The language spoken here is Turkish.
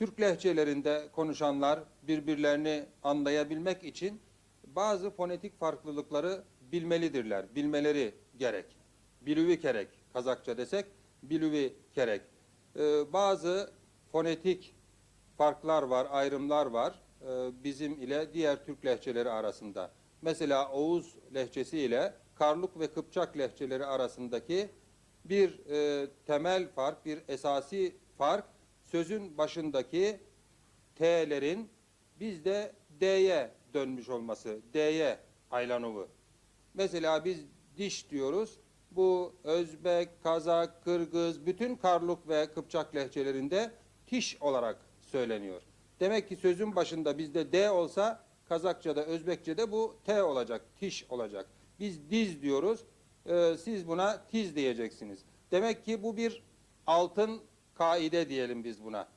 Türk lehçelerinde konuşanlar birbirlerini anlayabilmek için bazı fonetik farklılıkları bilmelidirler. Bilmeleri gerek. Bilüvi kerek Kazakça desek bilüvi kerek. Ee, bazı fonetik farklar var, ayrımlar var e, bizim ile diğer Türk lehçeleri arasında. Mesela Oğuz lehçesi ile Karluk ve Kıpçak lehçeleri arasındaki bir e, temel fark, bir esasi fark sözün başındaki T'lerin bizde D'ye dönmüş olması, D'ye aylanovu. Mesela biz diş diyoruz. Bu Özbek, Kazak, Kırgız, bütün Karluk ve Kıpçak lehçelerinde tiş olarak söyleniyor. Demek ki sözün başında bizde D olsa Kazakça'da, Özbekçe'de bu T olacak, tiş olacak. Biz diz diyoruz, e, siz buna tiz diyeceksiniz. Demek ki bu bir altın kaide diyelim biz buna.